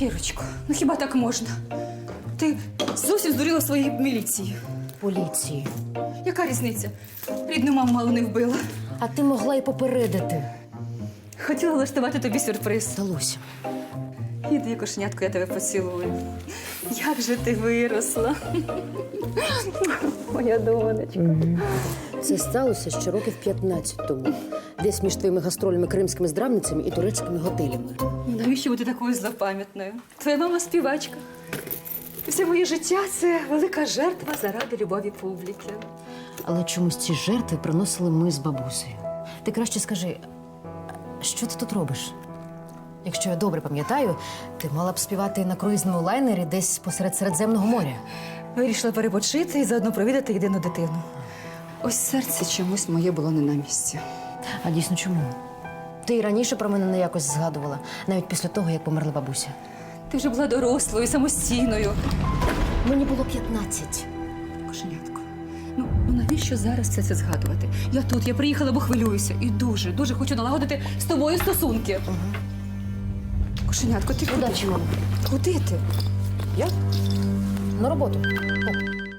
Кірочко, ну хіба так можна? Ти зовсім здуріла в своїй міліції. Поліції. Яка різниця? Рідну маму мало не вбила. А ти могла й попередити. Хотіла влаштувати тобі сюрприз. Сталося. Іди, кошенятко, я тебе поцілую. Як же ти виросла? Моя донечка. Це сталося ще років 15 тому. Десь між твоїми гастролями кримськими здравницями і турецькими готелями. Навіщо бути такою злопам'ятною? Твоя мама співачка. Все моє життя це велика жертва заради любові публіки. Але чомусь ці жертви приносили ми з бабусею. Ти краще скажи, що ти тут робиш? Якщо я добре пам'ятаю, ти мала б співати на круїзному лайнері десь посеред Середземного моря. Вирішила перепочити і заодно провідати єдину дитину. Ось серце чомусь моє було не на місці. А дійсно чому? Ти і раніше про мене не якось згадувала, навіть після того, як померла бабуся. Ти вже була дорослою, самостійною. Мені було 15. Кошенятко, ну, ну навіщо зараз все це згадувати? Я тут, я приїхала, бо хвилююся. І дуже, дуже хочу налагодити з тобою стосунки. Кошенятко, ти куди? Удачі, мам. Куди ти? Я? На роботу. О,